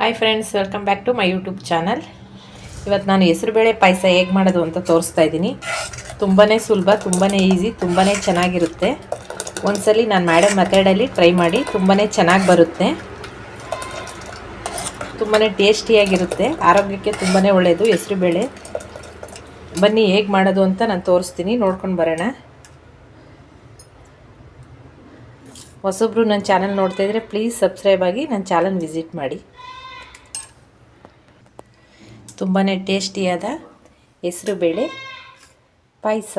Hi friends welcome back to my YouTube channel ಇವತ್ತು ನಾನು ಹೆಸರುಬೇಳೆ ಪಾಯಸ ಹೇಗೆ ಮಾಡೋದು ಅಂತ ತೋರಿಸ್ತಾ ಇದ್ದೀನಿ. ತುಂಬಾ ಸುಲಭ ತುಂಬಾ ಈಸಿ ತುಂಬಾ ಚೆನ್ನಾಗಿರುತ್ತೆ. ಒಂದ್ಸಲಿ ನಾನು ಮಾಡೋ ಮೆಥಡಲ್ಲಿ ಟ್ರೈ ಮಾಡಿ ತುಂಬಾ ಚೆನ್ನಾಗಿ ಬರುತ್ತೆ. ತುಂಬಾ ಟೇಸ್ಟಿಯಾಗಿರುತ್ತೆ ಆರೋಗ್ಯಕ್ಕೆ ತುಂಬಾ ಒಳ್ಳೆಯದು ಹೆಸರುಬೇಳೆ ಬನ್ನಿ ಹೇಗೆ ಮಾಡೋದು ಅಂತ ನಾನು ತೋರಿಸ್ತೀನಿ, ನೋಡ್ಕೊಂಡು ಬರೋಣ. ಹೊಸೊಬ್ರು ನನ್ನ ಚಾನಲ್ ನೋಡ್ತಾ ಇದ್ದರೆ ಪ್ಲೀಸ್ ಸಬ್ಸ್ಕ್ರೈಬ್ ಆಗಿ ನನ್ನ ಚಾನಲ್ ವಿಸಿಟ್ ಮಾಡಿ. ತುಂಬಾ ಟೇಸ್ಟಿಯಾದ ಹೆಸರುಬೇಳೆ ಪಾಯಸ.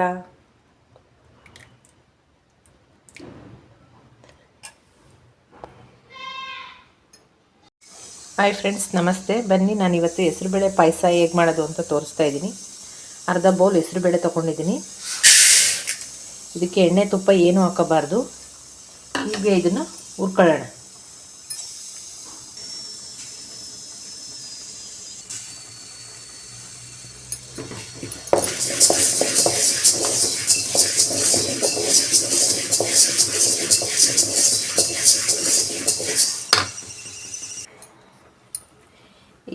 ಹಾಯ್ ಫ್ರೆಂಡ್ಸ್ ನಮಸ್ತೆ. ಬನ್ನಿ, ನಾನು ಇವತ್ತು ಹೆಸರುಬೇಳೆ ಪಾಯಸ ಹೇಗೆ ಮಾಡೋದು ಅಂತ ತೋರಿಸ್ತಾ ಇದ್ದೀನಿ. ಅರ್ಧ ಬೌಲ್ ಹೆಸರುಬೇಳೆ ತೊಗೊಂಡಿದ್ದೀನಿ. ಇದಕ್ಕೆ ಎಣ್ಣೆ ತುಪ್ಪ ಏನೂ ಹಾಕೋಬಾರ್ದು. ಹೀಗೆ ಇದನ್ನು ಹುರ್ಕೊಳ್ಳೋಣ.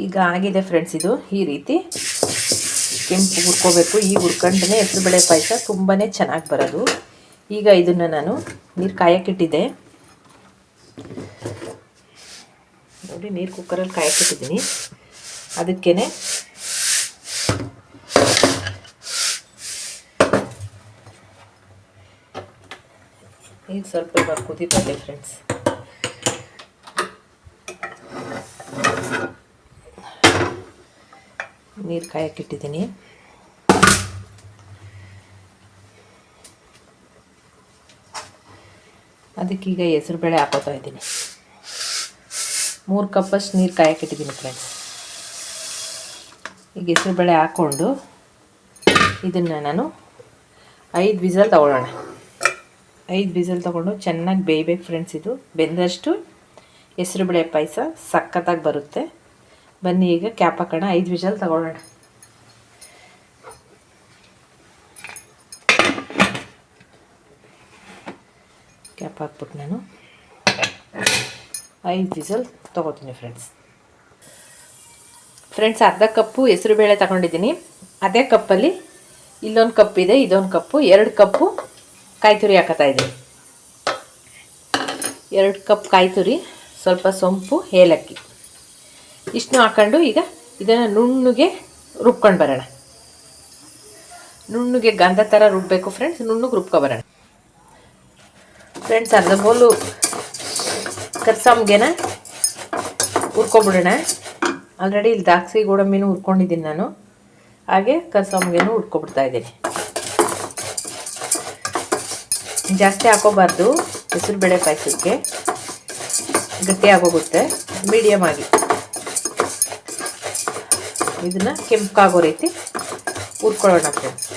ಈಗ ಆಗಿದೆ ಫ್ರೆಂಡ್ಸ್ ಇದು ಈ ರೀತಿ. ಕೆಂಪು ಹುರ್ಕೋಬೇಕು. ಈ ಹುರ್ಕೊಂಡ್ರೆ ಹೆಸರುಬೇಳೆ ಪಾಯಸ ತುಂಬಾ ಚೆನ್ನಾಗಿ ಬರೋದು. ಈಗ ಇದನ್ನು ನಾನು ನೀರು ಕಾಯಕ್ಕಿಟ್ಟಿದ್ದೆ ನೋಡಿ, ನೀರು ಕುಕ್ಕರಲ್ಲಿ ಕಾಯಕ್ಕಿಟ್ಟಿದ್ದೀನಿ ಅದಕ್ಕೇ ಈಗ ಸ್ವಲ್ಪ ಕುದಿ ಫ್ರೆಂಡ್ಸ್ ನೀರು ಕಾಯಕ್ಕಿಟ್ಟಿದ್ದೀನಿ ಅದಕ್ಕೀಗ ಹೆಸರುಬೇಳೆ ಹಾಕೋತಾ ಇದ್ದೀನಿ. ಮೂರು ಕಪ್ಪಷ್ಟು ನೀರು ಕಾಯಕ್ಕಿಟ್ಟಿದ್ದೀನಿ ಫ್ರೆಂಡ್ಸ್ ಈಗ ಹೆಸರುಬೇಳೆ ಹಾಕ್ಕೊಂಡು ಇದನ್ನು ನಾನು ಐದು ವಿಸಲ್ ತಗೊಳ್ಳೋಣ. ಐದು ವಿಸಲ್ ತೊಗೊಂಡು ಚೆನ್ನಾಗಿ ಬೇಯಬೇಕು ಫ್ರೆಂಡ್ಸ್ ಇದು. ಬೆಂದಷ್ಟು ಹೆಸರುಬೇಳೆ ಪಾಯಸ ಸಖತ್ತಾಗಿ ಬರುತ್ತೆ. ಬನ್ನಿ ಈಗ ಕ್ಯಾಪ್ ಹಾಕೋಣ. ಐದು ವಿಷಲ್ ತಗೊಳ್ಳೋಣ. ಕ್ಯಾಪ್ ಹಾಕ್ಬಿಟ್ಟು ನಾನು ಐದು ವಿಸಲ್ ತೊಗೋತೀನಿ ಫ್ರೆಂಡ್ಸ್ ಫ್ರೆಂಡ್ಸ್ ಅರ್ಧ ಕಪ್ಪು ಹೆಸರುಬೇಳೆ ತಗೊಂಡಿದ್ದೀನಿ. ಅದೇ ಕಪ್ಪಲ್ಲಿ ಇಲ್ಲೊಂದು ಕಪ್ ಇದೆ, ಇದೊಂದು ಕಪ್ಪು. ಎರಡು ಕಪ್ಪು ಕಾಯಿ ತುರಿ ಹಾಕತ್ತಾ ಇದ್ದೀನಿ. ಎರಡು ಕಪ್ ಕಾಯಿ ತುರಿ ಸ್ವಲ್ಪ ಸೊಂಪು, ಏಲಕ್ಕಿ. ಇಷ್ಟನ್ನು ಹಾಕ್ಕೊಂಡು ಈಗ ಇದನ್ನು ನುಣ್ಣಗೆ ರುಬ್ಕೊಂಡು ಬರೋಣ. ನುಣ್ಣಗೆ ಗಂಧ ಥರ ರುಬ್ಬಬೇಕು ಫ್ರೆಂಡ್ಸ್ ನುಣ್ಣಗೆ ರುಬ್ಕೊಬರೋಣ ಫ್ರೆಂಡ್ಸ್ ಅರ್ಧ ಬೋಲು ಕರ್ಸಾಮ್ಗೆನ ಹುರ್ಕೊಬಿಡೋಣ. ಆಲ್ರೆಡಿ ಇಲ್ಲಿ ದ್ರಾಕ್ಷಿ, ಗೋಡಂಬಿನೂ ಹುರ್ಕೊಂಡಿದ್ದೀನಿ ನಾನು. ಹಾಗೆ ಕರ್ಸಮ್ಗೆನೂ ಹುರ್ಕೊಬಿಡ್ತಾ ಇದ್ದೀನಿ. ಜಾಸ್ತಿ ಹಾಕೋಬಾರ್ದು, ಹೆಸರುಬೇಳೆ ಪಾಯಸಕ್ಕೆ. ಗಟ್ಟಿ ಆಗೋಗುತ್ತೆ ಮೀಡಿಯಮ್ ಆಗಿ. ಇದನ್ನು ಕೆಂಪಾಗೋ ರೀತಿ ಉರ್ಕೊಳ್ಳೋಣ ಫ್ರೆಂಡ್ಸ್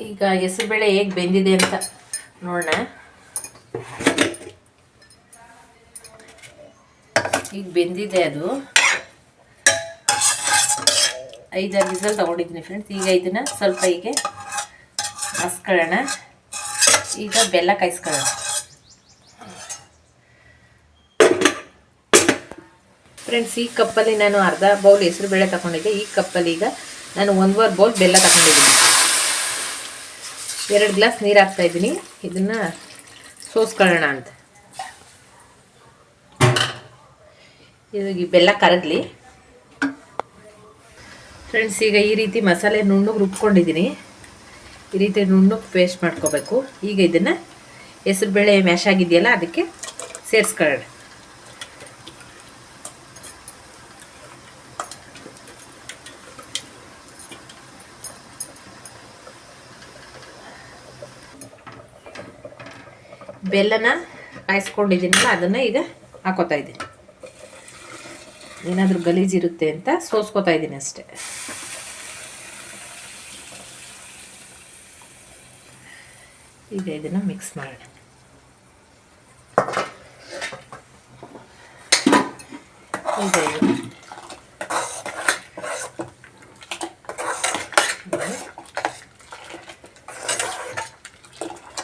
ಈಗ ಹೆಸರುಬೇಳೆ ಹೇಗೆ ಬೆಂದಿದೆ ಅಂತ ನೋಡೋಣ. ಈಗ ಬೆಂದಿದೆ ಅದು. ಐದಾರು ವಿಸಲ್ ತಗೊಂಡಿದ್ದೀನಿ ಫ್ರೆಂಡ್ಸ್ ಈಗ ಇದನ್ನು ಸ್ವಲ್ಪ ಹೀಗೆ ಹಸ್ಕೊಳ್ಳೋಣ ಈಗ ಬೆಲ್ಲ ಕಾಯಿಸ್ಕೊಳ್ಳೋಣ. ಫ್ರೆಂಡ್ಸ್ ಈ ಕಪ್ಪಲ್ಲಿ ನಾನು ಅರ್ಧ ಬೌಲ್ ಹೆಸರು ಬೇಳೆ ತಗೊಂಡಿದ್ದೆ. ಈ ಕಪ್ಪಲ್ಲಿ ಈಗ ನಾನು ಒಂದುವರೆ ಬೌಲ್ ಬೆಲ್ಲ ತಗೊಂಡಿದ್ದೀನಿ. ಎರಡು ಗ್ಲಾಸ್ ನೀರು ಹಾಕ್ತಾ ಇದ್ದೀನಿ. ಇದನ್ನು ಸೋಸ್ಕೊಳ್ಳೋಣ ಅಂತ. ಇದು ಬೆಲ್ಲ ಕರಗಲಿ ಫ್ರೆಂಡ್ಸ್ ಈಗ ಈ ರೀತಿ ಮಸಾಲೆ ನುಣ್ಣಗೆ ರುಬ್ಕೊಂಡಿದ್ದೀನಿ. ಈ ರೀತಿ ನುಣ್ಣು ಪೇಸ್ಟ್ ಮಾಡ್ಕೋಬೇಕು. ಈಗ ಇದನ್ನು ಹೆಸರುಬೇಳೆ ಮ್ಯಾಶ್ ಆಗಿದೆಯಲ್ಲ, ಅದಕ್ಕೆ ಸೇರಿಸ್ಕೊಳ್ಳೋಣ. ಬೆಲ್ಲನ ಕಾಯಿಸ್ಕೊಂಡಿದ್ದೀನಲ್ಲ, ಅದನ್ನು ಈಗ ಹಾಕೋತಾ ಇದ್ದೀನಿ. ಏನಾದರೂ ಗಲೀಜಿರುತ್ತೆ ಅಂತ ಸೋಸ್ಕೋತಾ ಇದ್ದೀನಿ ಅಷ್ಟೆ. ಈಗ ಇದನ್ನು ಮಿಕ್ಸ್ ಮಾಡೋಣ. ಈಗ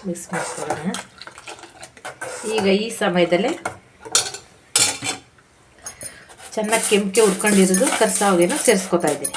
ಮಿಕ್ಸ್ ಮಾಡ್ಕೊಳ್ಳೋಣ. ಈಗ ಈ ಸಮಯದಲ್ಲೇ ಚೆನ್ನಾಗಿ ಕೆಂಪಿಗೆ ಹುರ್ಕೊಂಡಿರೋದು ಕರ್ಸಾವಿಗೆನ ಸೇರಿಸ್ಕೊತಾ ಇದ್ದೀನಿ.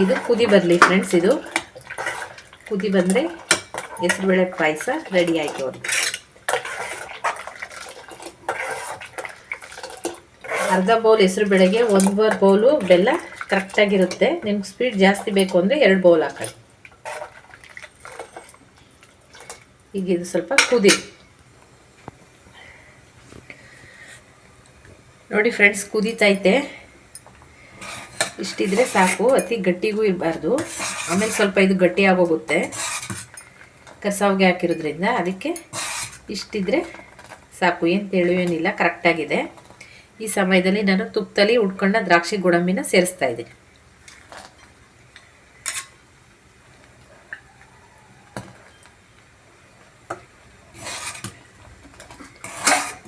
ಇದು ಕುದಿ ಬರಲಿ ಫ್ರೆಂಡ್ಸ್ ಇದು ಕುದಿ ಬಂದರೆ ಹೆಸರುಬೇಳೆ ಪಾಯಸ ರೆಡಿ ಆಯಿತು ಅಂತ ಅರ್ಧ ಬೌಲ್ ಹೆಸರು ಬೇಳೆಗೆ ಒಂದೂವರೆ ಬೌಲು ಬೆಲ್ಲ ಕರೆಕ್ಟಾಗಿರುತ್ತೆ ನಿಮ್ಗೆ ಸ್ಪೀಡ್ ಜಾಸ್ತಿ ಬೇಕು ಅಂದರೆ ಎರಡು ಬೌಲ್ ಹಾಕೊಳ್ಳಿ ಈಗ ಇದು ಸ್ವಲ್ಪ ಕುದಿ. ನೋಡಿ ಫ್ರೆಂಡ್ಸ್ ಕುದೀತೈತೆ ಇಷ್ಟಿದ್ರೆ ಸಾಕು, ಅತಿ ಗಟ್ಟಿಗೂ ಇರಬಾರ್ದು. ಆಮೇಲೆ ಸ್ವಲ್ಪ ಇದು ಗಟ್ಟಿ ಆಗೋಗುತ್ತೆ. ಕಸಾವಿಗೆ ಹಾಕಿರೋದ್ರಿಂದ ಅದಕ್ಕೆ ಇಷ್ಟಿದ್ರೆ ಸಾಕು. ಏನು ತೆಳುವೇನಿಲ್ಲ ಕರೆಕ್ಟಾಗಿದೆ ಈ ಸಮಯದಲ್ಲಿ ನಾನು ತುಪ್ಪದಲ್ಲಿ ಉಡ್ಕೊಂಡ ದ್ರಾಕ್ಷಿ ಗೋಡಂಬಿನ ಸೇರಿಸ್ತಾ ಇದ್ದೀನಿ.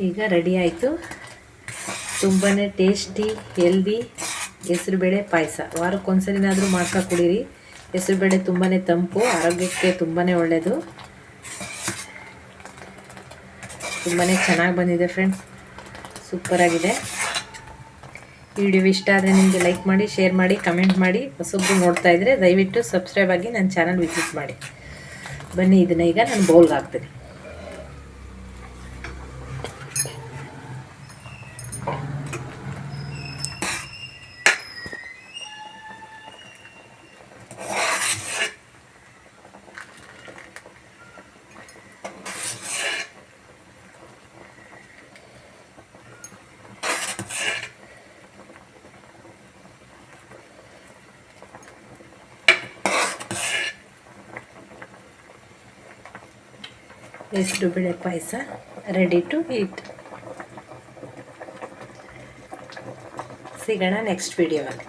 ಈಗ ರೆಡಿ ಆಯಿತು. ತುಂಬಾ ಟೇಸ್ಟಿ ಹೆಲ್ದಿ ಹೆಸರುಬೇಳೆ ಪಾಯಸ. ವಾರಕ್ಕೊಂದ್ಸಲಿನಾದರೂ ಮಾಡ್ಕೊ ಕುಡೀರಿ. ಹೆಸರುಬೇಳೆ ತುಂಬಾ ತಂಪು, ಆರೋಗ್ಯಕ್ಕೆ ತುಂಬಾ ಒಳ್ಳೆಯದು ತುಂಬಾ ಚೆನ್ನಾಗಿ ಬಂದಿದೆ ಫ್ರೆಂಡ್ಸ್ ಸೂಪರಾಗಿದೆ ಈ ವಿಡಿಯೋ ಇಷ್ಟ ಆದರೆ ನಿಮಗೆ ಲೈಕ್ ಮಾಡಿ ಶೇರ್ ಮಾಡಿ ಕಮೆಂಟ್ ಮಾಡಿ. ಹೊಸೊಬ್ಬರು ನೋಡ್ತಾ ಇದ್ದರೆ ದಯವಿಟ್ಟು ಸಬ್ಸ್ಕ್ರೈಬ್ ಆಗಿ ನನ್ನ ಚಾನಲ್ ವಿಸಿಟ್ ಮಾಡಿ. ಬನ್ನಿ, ಇದನ್ನು ಈಗ ನಾನು ಬೌಲ್ಗೆ ಹಾಕ್ತೀನಿ. ಹೆಸರು ಬೇಳೆ ಪಾಯಸ ರೆಡಿ ಟು ಈಟ್ ಸಿಗೋಣ ನೆಕ್ಸ್ಟ್ ವಿಡಿಯೋದಲ್ಲಿ